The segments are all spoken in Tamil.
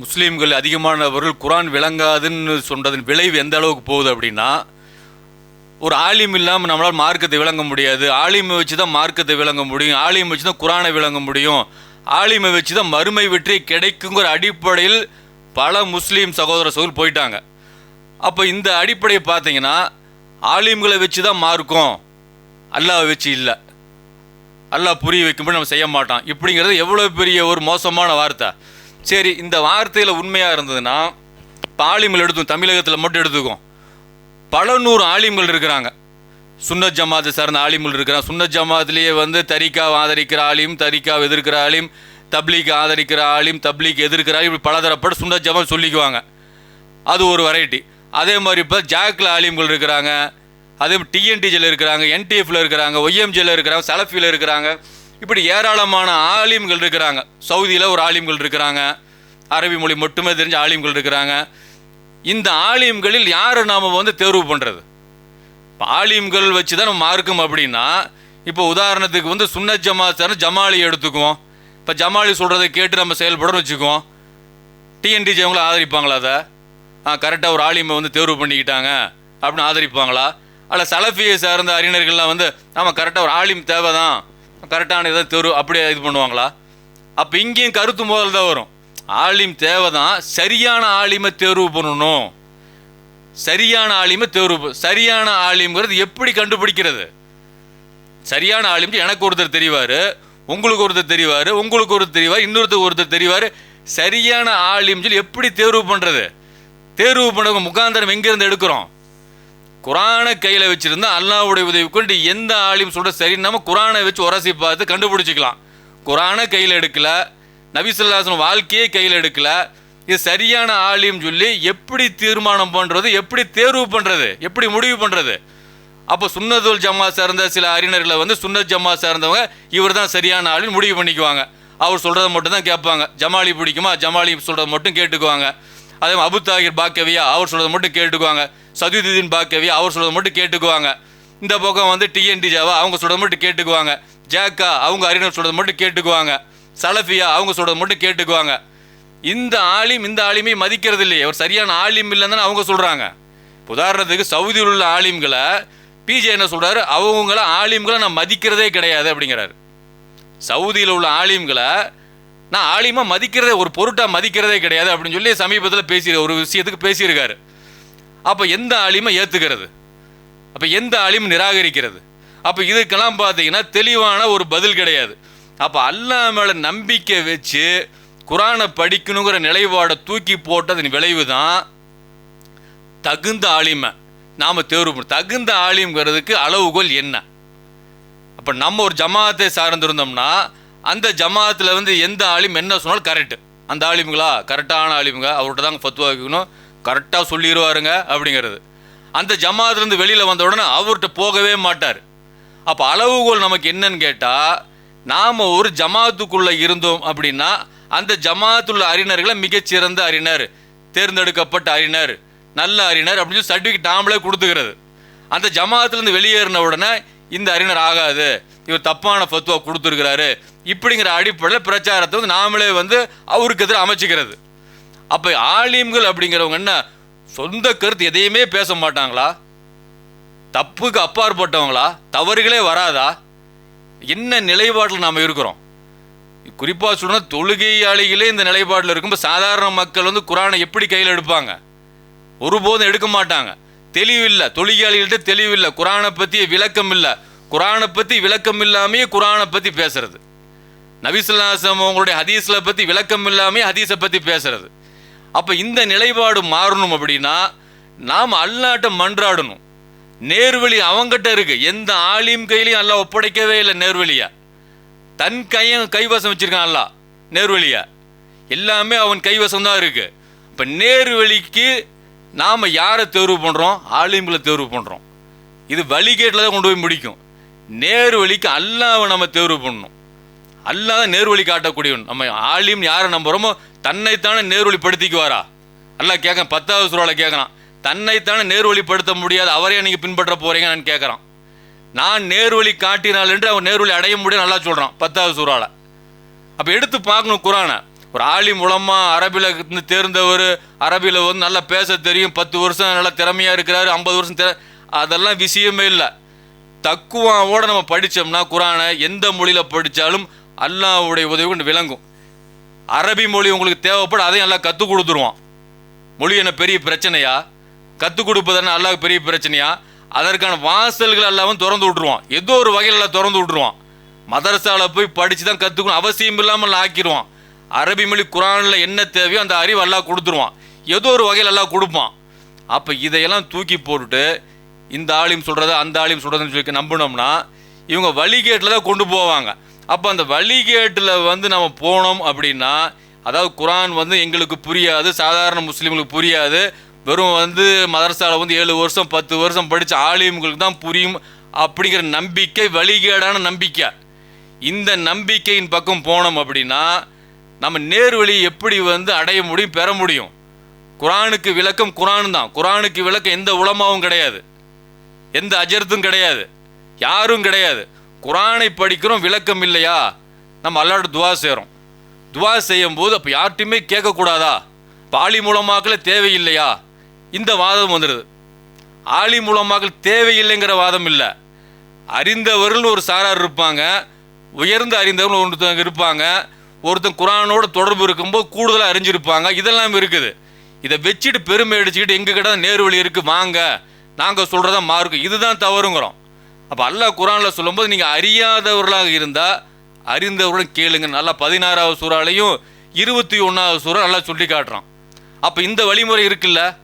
முஸ்லீம்கள் அதிகமானவர்கள் குரான் விளங்காதுன்னு சொன்னதன் விளைவு எந்த அளவுக்கு போகுது அப்படின்னா ஒரு ஆலிம் இல்லாமல் நம்மளால் மார்க்கத்தை விளங்க முடியாது. ஆலிமை வச்சு தான் மார்க்கத்தை விளங்க முடியும். ஆலிமை வச்சு தான் குரானை விளங்க முடியும். ஆலிமை வச்சு தான் மறுமை வெற்றி கிடைக்குங்கிற அடிப்படையில் பல முஸ்லீம் சகோதர சகோதரர் போயிட்டாங்க. அப்போ இந்த அடிப்படையை பார்த்தீங்கன்னா ஆலிம்களை வச்சு தான் மார்க்கும். அல்லாஹ் வச்சு இல்லை. அல்லாஹ் புரிய வைக்கும்போது நம்ம செய்ய மாட்டோம் இப்படிங்கிறது எவ்வளோ பெரிய ஒரு மோசமான வார்த்தை. சரி இந்த வார்த்தையில் உண்மையாக இருந்ததுன்னா இப்போ ஆலிம்கள் எடுத்துக்கும் தமிழகத்தில் மட்டும் எடுத்துக்கும் பல நூறு ஆலிம்கள் இருக்கிறாங்க. சுன்னத் ஜமாத்தை சார்ந்த ஆலிம்கள் இருக்கிறாங்க. சுன்னத் ஜமாத்திலேயே வந்து தரிக்காவை ஆதரிக்கிற ஆலிம் தரிக்காவை எதிர்க்கிற ஆலிம் தப்லீக் ஆதரிக்கிற ஆலிம் தப்லீக் எதிர்க்கிற ஆலிம் இப்படி பலதரப்பட்ட சுன்னத் ஜமாத் சொல்லிக்குவாங்க. அது ஒரு வெரைட்டி அதே மாதிரி இப்போ ஜாக்கில் ஆலிம்கள் இருக்கிறாங்க. அதே மாதிரி டிஎன்டிஜியில் இருக்கிறாங்க என்டிஎஃப்ல இருக்கிறாங்க ஒய்எம்ஜியில் இருக்கிறாங்க சலஃபியில் இருக்கிறாங்க. இப்படி ஏராளமான ஆலிம்கள் இருக்கிறாங்க. சவுதியில் ஒரு ஆலிம்கள் இருக்கிறாங்க. அரபி மொழி மட்டுமே தெரிஞ்ச ஆலிம்கள் இருக்கிறாங்க. இந்த ஆலிம்களில் யாரை நாம் வந்து தேர்வு பண்ணுறது இப்போ ஆலிம்கள் வச்சு தான் நம்ம மார்க்கும் அப்படின்னா இப்போ உதாரணத்துக்கு வந்து சுன்ன ஜமாத் சார் ஜமாலி எடுத்துக்குவோம். இப்போ ஜமாலி சொல்கிறத கேட்டு நம்ம செயல்படணும்னு வச்சுக்குவோம். டிஎன்டிஜி அவங்கள ஆதரிப்பாங்களா அதை? ஆ கரெக்டாக ஒரு ஆலிமை வந்து தேர்வு பண்ணிக்கிட்டாங்க அப்படின்னு ஆதரிப்பாங்களா? அல்ல சலஃபியை சார்ந்த அறிஞர்கள்லாம் வந்து ஆமாம் கரெக்டாக ஒரு ஆலிம் தேவை தான் கரெக்டான இதை தேர்வு அப்படியே இது பண்ணுவாங்களா? அப்போ இங்கேயும் கருத்து முதல் தான் வரும். ஆலிம் தேவை தான் சரியான ஆலிமை தேர்வு பண்ணணும். சரியான ஆலிமை தேர்வு சரியான ஆலிம்ங்கிறது எப்படி கண்டுபிடிக்கிறது? சரியான ஆலிம் எனக்கு ஒருத்தர் தெரிவார் உங்களுக்கு ஒருத்தர் தெரிவார் உங்களுக்கு ஒருத்தர் தெரிவார் இன்னொருத்தர் ஒருத்தர் தெரிவார். சரியான ஆலிம் சொல்லி எப்படி தேர்வு பண்ணுறது தேர்வு பண்ண முகாந்தரம் எங்கேருந்து எடுக்கிறோம்? குரானை கையில் வச்சுருந்தா அல்லாவுடைய உதவி கொண்டு எந்த ஆலிம் சொல்கிற சரி நம்ம குரானை வச்சு உரசி பார்த்து கண்டுபிடிச்சிக்கலாம். குரானை கையில் எடுக்கல. நபிசுல்லாசன் வாழ்க்கையே கையில் எடுக்கல. இது சரியான ஆலிம் சொல்லி எப்படி தீர்மானம் பண்ணுறது எப்படி தேர்வு பண்ணுறது எப்படி முடிவு பண்ணுறது அப்போ சுன்னதுல் ஜமா சார்ந்த சில அறிஞர்களை வந்து சுன்னத் ஜமா சார்ந்தவங்க இவர் தான் சரியான ஆளுன்னு முடிவு பண்ணிக்குவாங்க. அவர் சொல்கிறத மட்டும் தான் கேட்பாங்க. ஜமாலி பிடிக்குமா? ஜமாலி சொல்கிறத மட்டும் கேட்டுக்குவாங்க. அதே மாதிரி அபு தாகிர் பாக்கவியா அவர் சொல்கிறத மட்டும் கேட்டுக்குவாங்க சதுதீன் பாக்கவியா அவர் சொல்கிறத மட்டும் கேட்டுக்குவாங்க இந்த பக்கம் வந்து டிஎன்டி ஜாவா அவங்க சொல்கிறத மட்டும் கேட்டுக்குவாங்க ஜாக்கா அவங்க அறிஞர் சொல்கிறத மட்டும் கேட்டுக்குவாங்க சலஃபியா அவங்க சொல்கிறத மட்டும் கேட்டுக்குவாங்க இந்த ஆலிம் இந்த ஆலிமை மதிக்கிறது இல்லையே ஒரு சரியான ஆலிம் இல்லைன்னு அவங்க சொல்கிறாங்க உதாரணத்துக்கு சவுதியில் உள்ள ஆலிம்களை பிஜே என்ன சொல்கிறாரு அவங்கள ஆலிம்களை நான் மதிக்கிறதே கிடையாது அப்படிங்கிறாரு. சவுதியில் உள்ள ஆலிம்களை நான் ஆலிமா மதிக்கிறதே ஒரு பொருட்டாக மதிக்கிறதே கிடையாது அப்படின்னு சொல்லி சமீபத்தில் பேசி ஒரு விஷயத்துக்கு பேசியிருக்காரு. அப்போ எந்த ஆலிமை ஏற்றுக்கிறது அப்போ எந்த ஆலிம் நிராகரிக்கிறது? அப்போ இதுக்கெல்லாம் பார்த்தீங்கன்னா தெளிவான ஒரு பதில் கிடையாது. அப்போ அல்லா மேலே நம்பிக்கை வச்சு குரானை படிக்கணுங்கிற நிலைப்பாடை தூக்கி போட்டதன் விளைவு தான் தகுந்த ஆலிமை. நாம் தேர்வு பண்ண தகுந்த ஆலிம்ங்கிறதுக்கு அளவுகோல் என்ன? அப்போ நம்ம ஒரு ஜமாத்தை சார்ந்திருந்தோம்னா அந்த ஜமாத்தில் வந்து எந்த ஆலிம் என்ன சொன்னாலும் கரெக்ட் அந்த ஆலிமுங்களா கரெக்டான ஆலிமுங்க. அவர்கிட்ட தாங்க ஃபத்துவா வைக்கணும் கரெக்டாக சொல்லிடுவாருங்க அப்படிங்கிறது. அந்த ஜமாத்துலேருந்து வெளியில் வந்த உடனே அவர்கிட்ட போகவே மாட்டார். அப்போ அளவுகோல் நமக்கு என்னன்னு கேட்டால் நாம் ஒரு ஜமாத்துக்குள்ளே இருந்தோம் அப்படின்னா அந்த ஜமாத்துள்ள அறிஞர்களை மிகச்சிறந்த அறிஞர் தேர்ந்தெடுக்கப்பட்ட அறிஞர் நல்ல அறிஞர் அப்படின்னு சொல்லி சர்டிஃபிகேட் நாமளே கொடுத்துக்கிறது. அந்த ஜமாத்துலேருந்து வெளியேறின உடனே இந்த அறிஞர் ஆகாது. இவர் தப்பான ஃபத்துவா கொடுத்துருக்கிறாரு. இப்படிங்கிற அடிப்படையில் பிரச்சாரத்தை வந்து நாமளே வந்து அவருக்கு எதிராக அமைச்சிக்கிறது. அப்போ ஆலிம்கள் அப்படிங்கிறவங்க என்ன சொந்த கருத்து எதையுமே பேச மாட்டாங்களா? தப்புக்கு அப்பாற்பட்டவங்களா? தவறுகளே வராதா? என்ன நிலைப்பாட்டில் நாம் இருக்கிறோம்? குறிப்பாக சொன்னால் தொழுகையாளிகளே இந்த நிலைப்பாட்டில் இருக்கும்போது சாதாரண மக்கள் வந்து குரானை எப்படி கையில் எடுப்பாங்க? ஒருபோதும் எடுக்க மாட்டாங்க. தெளிவில்லை தொழிலாளிகள்கிட்ட தெளிவில்லை குரானை பற்றி விளக்கம் இல்லை குரானை பற்றி விளக்கம் இல்லாமையே குரானை பற்றி பேசுறது. நபிசுல்லாசம் அவங்களுடைய ஹதீஸில் பற்றி விளக்கம் இல்லாமே ஹதீஸை பற்றி பேசுறது. அப்போ இந்த நிலைப்பாடு மாறணும் அப்படின்னா நாம் அல்லாட்ட மன்றாடணும். நேர்வழி அவங்ககிட்ட இருக்கு. எந்த ஆலிம் கையிலையும் அல்லா ஒப்படைக்கவே இல்லை நேர்வழியா. தன் கையும் கைவசம் வச்சிருக்கான் அல்லா நேர்வழியா. எல்லாமே அவன் கைவசம் தான் இருக்கு. இப்போ நேர்வழிக்கு நாம் யாரை தேர்வு பண்ணுறோம் ஆலிம்களை தேர்வு பண்ணுறோம் இது வழிகேட்டில் தான் கொண்டு போய் முடிக்கும். நேர்வழிக்கு அல்லாவை நம்ம தேர்வு பண்ணணும். அல்லாத தான் நேர்வழி காட்டக்கூடியவன். நம்ம ஆலிம் யாரை நம்புகிறோமோ தன்னைத்தானே நேர்வழிப்படுத்திக்குவாரா? நல்லா கேட்க பத்தாவது சுறால கேட்குறான் தன்னைத்தானே நேர்வழிப்படுத்த முடியாது அவரையே நீங்கள் பின்பற்ற போறீங்கன்னு கேட்குறான். நான் நேர்வழி காட்டினால் என்று அவன் நேர்வழி அடைய முடியும் நல்லா சொல்கிறான் பத்தாவது சூறாவில் அப்போ எடுத்து பார்க்கணும் குரானை. ஒரு ஆளி மூலமாக அரபியில் இருந்து தேர்ந்தவர் அரபியில் வந்து நல்லா பேச தெரியும். பத்து வருஷம் நல்லா திறமையாக இருக்கிறாரு ஐம்பது வருஷம் திற அதெல்லாம் விஷயமே இல்லை. தக்குவாவோட நம்ம படித்தோம்னா குரானை எந்த மொழியில் படித்தாலும் அல்லாவுடைய உதவி கொண்டு விளங்கும். அரபி மொழி உங்களுக்கு தேவைப்படும் அதையும் நல்லா கற்றுக் கொடுத்துருவான். மொழி என்ன பெரிய பிரச்சனையா? கற்றுக் கொடுப்பதான அல்லாவுக்கு பெரிய பிரச்சனையா? அதற்கான வாசல்கள் எல்லாமே திறந்து விட்ருவான் ஏதோ ஒரு வகையில் எல்லாம் திறந்து விட்ருவான் மதரசாவில் போய் படித்து தான் கற்றுக்கணும் அவசியம் இல்லாமல் ஆக்கிடுவான் அரபி மொழி குரானில் என்ன தேவையோ அந்த அறிவு எல்லாம் கொடுத்துருவான். ஏதோ ஒரு வகையில் எல்லாம் கொடுப்பான். அப்போ இதையெல்லாம் தூக்கி போட்டுட்டு இந்த ஆளையும் சொல்கிறத அந்த ஆளையும் சொல்கிறதுன்னு சொல்லி நம்பினோம்னா இவங்க வழிகேட்டில் தான் கொண்டு போவாங்க. அப்போ அந்த வழிகேட்டில் வந்து நம்ம போனோம் அப்படின்னா அதாவது குரான் வந்து எங்களுக்கு புரியாது சாதாரண முஸ்லீம்களுக்கு புரியாது. வெறும் வந்து மதரசாவில் வந்து ஏழு வருஷம் பத்து வருஷம் படித்த ஆலிம்களுக்கு தான் புரியும் அப்படிங்கிற நம்பிக்கை வழிகேடான நம்பிக்கை. இந்த நம்பிக்கையின் பக்கம் போனோம் அப்படின்னா நம்ம நேர்வழி எப்படி வந்து அடைய முடியும் பெற முடியும்? குரானுக்கு விளக்கம் குரான் தான். குரானுக்கு விளக்கம் எந்த உலமாவும் கிடையாது. எந்த அஜர்த்தும் கிடையாது. யாரும் கிடையாது. குரானை படிக்கிறோம் விளக்கம் இல்லையா? நம்ம அல்லாட துவா செய்கிறோம் துவா செய்யும் போது அப்போ யார்ட்டையுமே கேட்கக்கூடாதா? பாலி மூலமாக்கல தேவையில்லையா? இந்த வாதம் வந்துடுது ஆலி மூலமாக்கல் தேவையில்லைங்கிற வாதம் இல்லை. அறிந்தவர்கள் ஒரு சாரார் இருப்பாங்க. உயர்ந்த அறிந்தவர்கள் ஒன்று இருப்பாங்க. ஒருத்தன் குரானோட தொடர்பு இருக்கும்போது கூடுதலாக அறிஞ்சிருப்பாங்க. இதெல்லாம் இருக்குது. இதை வச்சுட்டு பெருமை அடிச்சுக்கிட்டு எங்கள் கிட்ட நேரு வழி இருக்குது வாங்க. நாங்கள் சொல்கிறதா மார்க்கு இதுதான் தவறுங்கிறோம். அப்போ அல்லாஹ் குரானில் சொல்லும்போது நீங்கள் அறியாதவர்களாக இருந்தால் அறிந்தவருடன் கேளுங்க. நல்லா பதினாறாவது சூறாலையும் இருபத்தி ஒன்றாவது சூறா நல்லா சொல்லி காட்டுறான். அப்போ இந்த வழிமுறை இருக்குல்ல?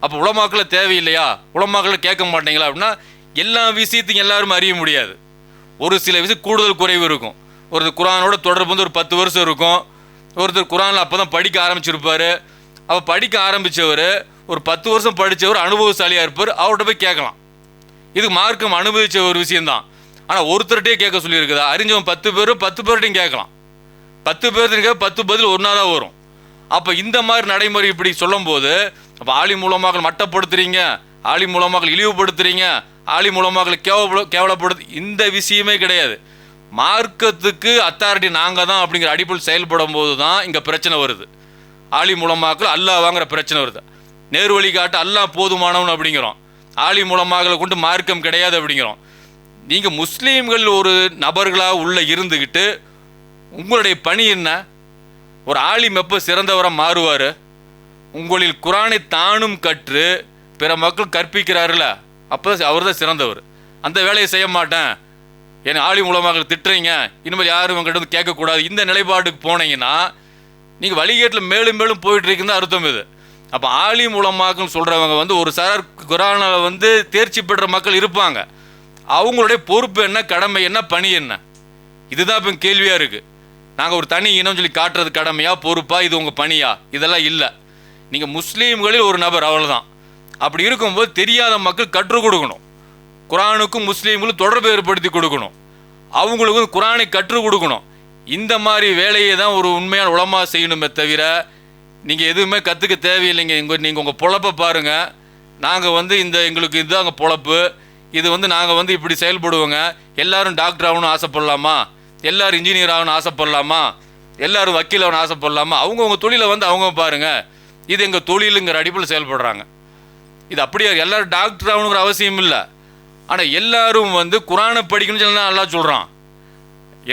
அப்போ உலமாக்களை தேவையில்லையா? உலமாக்களை கேட்க மாட்டீங்களா அப்படின்னா எல்லா விஷயத்தையும் எல்லாரும் அறிய முடியாது. ஒரு சில விஷயம் கூடுதல் குறைவு இருக்கும். ஒருத்தர் குரானோட தொடர்பு வந்து ஒரு பத்து வருஷம் இருக்கும். ஒருத்தர் குரானில் அப்போ தான் படிக்க ஆரம்பிச்சிருப்பார். அப்போ படிக்க ஆரம்பித்தவர் ஒரு பத்து வருஷம் படித்தவர் அனுபவசாலியாக இருப்பார். அவர்கிட்ட போய் கேட்கலாம். இது மார்க்கம் அனுபவித்த ஒரு விஷயந்தான் ஆனால் ஒருத்தர்கிட்டே கேட்க சொல்லியிருக்குதா? அறிஞ்சவன் பத்து பேரும் பத்து பேர்கிட்டையும் கேட்கலாம். பத்து பேர்த்துக்கு பத்து பதில் ஒன்றா தான் வரும். அப்போ இந்த மாதிரி நடைமுறை இப்படி சொல்லும்போது அப்போ ஆளி மூலமாக மட்டப்படுத்துறீங்க ஆளி மூலமாக இழிவுபடுத்துறீங்க ஆளி மூலமாக கேவல கேவலப்படுத்து இந்த விஷயமே கிடையாது. மார்க்கத்துக்கு அத்தாரிட்டி நாங்கள் தான் அப்படிங்கிற அடிப்படையில் செயல்படும் போது தான் இங்கே பிரச்சனை வருது. ஆலி மூலமாக்கள் அல்லாஹ் வாங்குற பிரச்சனை வருது. நேர் வழி காட்ட அல்லாஹ் போதுமானவன் அப்படிங்கிறோம். ஆலி மூலமாக கொண்டு மார்க்கம் கிடையாது அப்படிங்கிறோம். நீங்கள் முஸ்லீம்கள் ஒரு நபர்களாக உள்ளே இருந்துக்கிட்டு உங்களுடைய பணி என்ன? ஒரு ஆலிம் எப்போ சிறந்தவராக மாறுவார். உங்களில் குரானை தானும் கற்று பிற மக்கள் கற்பிக்கிறாருல அப்போ அவர் தான் சிறந்தவர். அந்த வேலையை செய்ய மாட்டேன். என்னை ஆளி மூலமாக திட்டுறீங்க. இனிமேல் யாரும் உங்கள்கிட்ட வந்து கேட்கக்கூடாது. இந்த நிலைப்பாட்டுக்கு போனீங்கன்னா நீங்கள் வழிகேட்டில் மேலும் மேலும் போயிட்டு இருக்குன்னு அர்த்தம் இது. அப்போ ஆலி மூலமாக்கும் சொல்கிறவங்க வந்து ஒரு சார் குரானில் வந்து தேர்ச்சி பெற்ற மக்கள் இருப்பாங்க. அவங்களுடைய பொறுப்பு என்ன கடமை என்ன பணி என்ன? இதுதான் இப்போ கேள்வியாக இருக்குது நாங்கள் ஒரு தனி இனம் சொல்லி காட்டுறது கடமையா பொறுப்பா இது உங்கள் பணியா? இதெல்லாம் இல்லை. நீங்கள் முஸ்லீம்களில் ஒரு நபர் அவ்வளோதான் அப்படி இருக்கும்போது தெரியாத மக்கள் கற்றுக் கொடுக்கணும். குரானுக்கும் முஸ்லீம்களும் தொடர்பு ஏற்படுத்தி கொடுக்கணும். அவங்களுக்கும் குரானை கற்றுக் கொடுக்கணும். இந்த மாதிரி வேலையை தான் ஒரு உண்மையான உளமா செய்யணுமே தவிர நீங்கள் எதுவுமே கற்றுக்க தேவையில்லைங்க. இங்கே நீங்கள் உங்கள் பொழப்பை பாருங்கள் நாங்கள் வந்து இந்த எங்களுக்கு இதுதாங்க பொழப்பு. இது வந்து நாங்கள் வந்து இப்படி செயல்படுவோங்க. எல்லாரும் டாக்டர் ஆகணும்னு ஆசைப்படலாமா? எல்லோரும் இன்ஜினியர் ஆகணும்னு ஆசைப்படலாமா? எல்லோரும் வக்கீல் ஆகணும் ஆசைப்படலாமா? அவங்கவுங்க தொழிலை வந்து அவங்க பாருங்கள் இது எங்கள் தொழிலுங்கிற அடிப்பில் செயல்படுறாங்க. இது அப்படியே எல்லோரும் டாக்டர் ஆகணுங்கிற அவசியம் இல்லை ஆனால் எல்லாரும் வந்து குரானை படிக்கணும்னு சொல்லி நல்லா சொல்கிறான்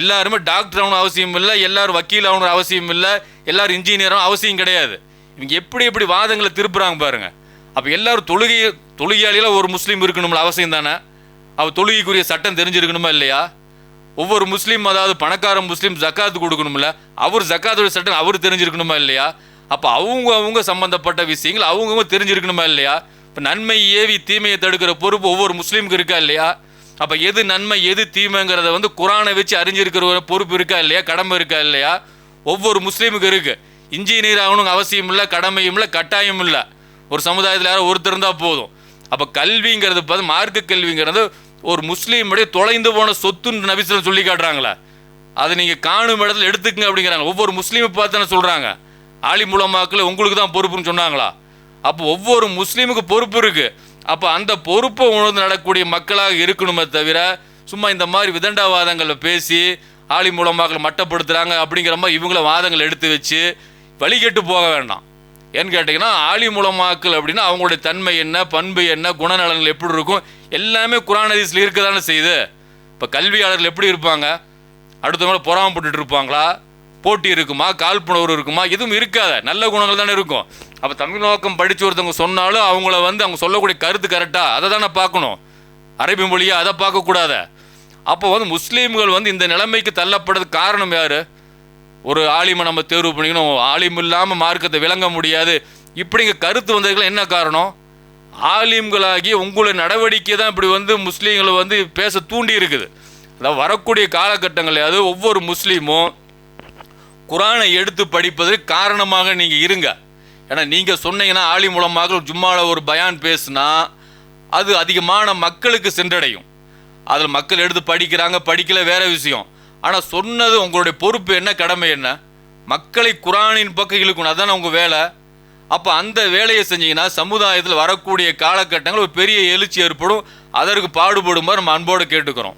எல்லாருமே டாக்டர் ஆகணும் அவசியம் இல்லை எல்லாரும் வக்கீல் ஆகணும் அவசியம் இல்லை எல்லாரும் இன்ஜினியரும் அவசியம் கிடையாது. இவங்க எப்படி எப்படி வாதங்களை திருப்புறாங்க பாருங்க. அப்போ எல்லாரும் தொழுகை தொழுகையாளியில் ஒரு முஸ்லீம் இருக்கணும்ல அவசியம் தானே? அவள் தொழுகைக்குரிய சட்டம் தெரிஞ்சிருக்கணுமா இல்லையா? ஒவ்வொரு முஸ்லீம் அதாவது பணக்கார முஸ்லீம் ஜக்காத்து கொடுக்கணும்ல அவர் ஜக்காத்துடைய சட்டம் அவர் தெரிஞ்சிருக்கணுமா இல்லையா? அப்போ அவங்க அவங்க சம்மந்தப்பட்ட விஷயங்கள் அவங்கவுங்க தெரிஞ்சிருக்கணுமா இல்லையா? இப்போ நன்மை ஏவி தீமையை தடுக்கிற பொறுப்பு ஒவ்வொரு முஸ்லீமுக்கு இருக்கா இல்லையா? அப்போ எது நன்மை எது தீமைங்கிறத வந்து குரானை வச்சு அறிஞ்சிருக்கிற ஒரு பொறுப்பு இருக்கா இல்லையா? கடமை இருக்கா இல்லையா? ஒவ்வொரு முஸ்லீமுக்கு இருக்குது இன்ஜினியர் ஆகணும் அவசியம் இல்லை கடமையும் இல்லை கட்டாயம் இல்லை. ஒரு சமுதாயத்தில் யாரோ ஒருத்தர் இருந்தால் போதும். அப்போ கல்விங்கிறது பார்த்து மார்க்க கல்விங்கிறது ஒரு முஸ்லீமுடைய தொலைந்து போன சொத்துன்னு நபிசில் சொல்லி காட்டுறாங்களே. அதை நீங்கள் காணும் இடத்துல எடுத்துக்கங்க அப்படிங்கிறாங்க. ஒவ்வொரு முஸ்லீமை பார்த்து சொல்கிறாங்க ஆலி மூலமாக்கில் உங்களுக்கு தான் பொறுப்புன்னு சொன்னாங்களா? அப்போ ஒவ்வொரு முஸ்லீமுக்கு பொறுப்பு இருக்குது அப்போ அந்த பொறுப்பை உணர்ந்து நடக்கக்கூடிய மக்களாக இருக்கணுமே தவிர சும்மா இந்த மாதிரி விதண்டாவாதங்களை பேசி ஆளி மூலமாக மட்டப்படுத்துகிறாங்க அப்படிங்கிற மாதிரி இவங்கள வாதங்கள் எடுத்து வச்சு வழிகெட்டு போக வேண்டாம். ஏன்னு கேட்டிங்கன்னா ஆளி மூலமாக்கல் அப்படின்னா அவங்களுடைய தன்மை என்ன பண்பு என்ன குணநலன்கள் எப்படி இருக்கும் எல்லாமே குரான் ஹதீஸ்ல இருக்க தானே செய்யுது. இப்போ கல்வியாளர்கள் எப்படி இருப்பாங்க? அடுத்தவங்கள பொறாமப்பட்டுட்டு இருப்பாங்களா? போட்டி இருக்குமா? காழ்ப்புணர்வு இருக்குமா? எதுவும் இருக்காத. நல்ல குணங்கள் தானே இருக்கும். அப்போ தமிழ் நோக்கம் படித்து ஒருத்தவங்க சொன்னாலும் அவங்கள வந்து அவங்க சொல்லக்கூடிய கருத்து கரெக்டாக அதை தானே பார்க்கணும். அரபி மொழியாக அதை பார்க்கக்கூடாத அப்போ வந்து முஸ்லீம்கள் வந்து இந்த நிலைமைக்கு தள்ளப்படுறது காரணம் யார்? ஒரு ஆலிமை நம்ம தேர்வு பண்ணிக்கணும். ஆலிம் இல்லாமல் மார்க்கத்தை விளங்க முடியாது. இப்படிங்க கருத்து வந்ததுக்கெல்லாம் என்ன காரணம்? ஆலிம்களாகி உங்களுடைய நடவடிக்கை தான் இப்படி வந்து முஸ்லீம்களை வந்து பேச தூண்டி இருக்குது. அதாவது வரக்கூடிய காலகட்டங்களையாவது ஒவ்வொரு முஸ்லீமும் குரானை எடுத்து படிப்பதற்கு காரணமாக நீங்கள் இருங்க. ஏன்னா நீங்கள் சொன்னீங்கன்னா ஆலி மூலமாக ஜும்மாவில் ஒரு பயான் பேசுனா அது அதிகமான மக்களுக்கு சென்றடையும். அதில் மக்கள் எடுத்து படிக்கிறாங்க படிக்கல வேறு விஷயம். ஆனால் சொன்னது உங்களுடைய பொறுப்பு என்ன கடமை என்ன? மக்களை குரானின் பக்கம் இழுக்கணும் அதுதானே உங்கள் வேலை? அப்போ அந்த வேலையை செஞ்சீங்கன்னா சமுதாயத்தில் வரக்கூடிய காலகட்டங்கள் ஒரு பெரிய எழுச்சி ஏற்படும். அதற்கு பாடுபடுமாறு நம்ம அன்போடு கேட்டுக்கிறோம்.